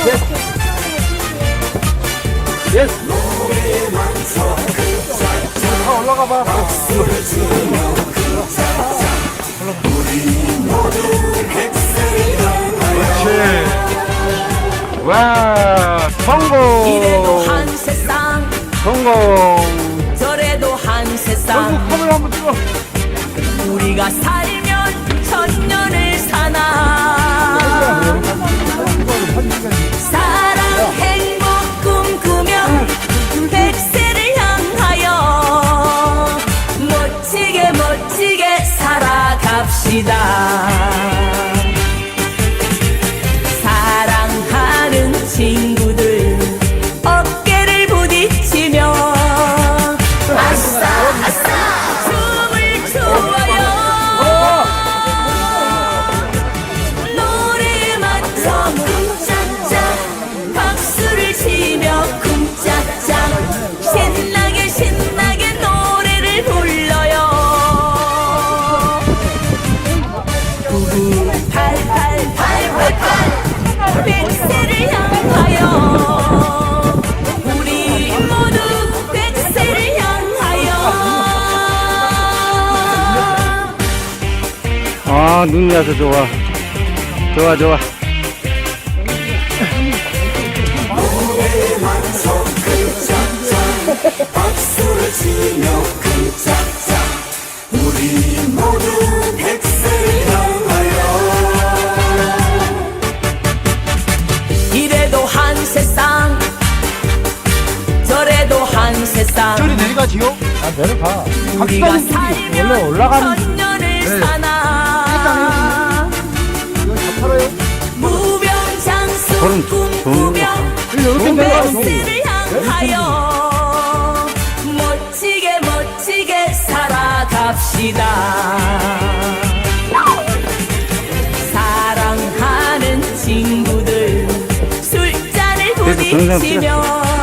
아, 와, 성공. 성공. 저래도 한 세상. 한번 찍어. 우리가 살면 천년을 사나. 사랑 행복 꿈꾸며 백세를 향하여 멋지게 멋지게 살아갑시다 아, 눈이 와서 좋아. 좋아, 좋아. 박수를 치며 쿵짝짝 우리 모두 백세를 향하여 이래도 한 세상 저래도 한 세상 저리 내려가지요? 아, 내려가. 우리가 원래 살면 올라가는 살아갑시다. 사랑하는 친구들 술잔을 부딪히며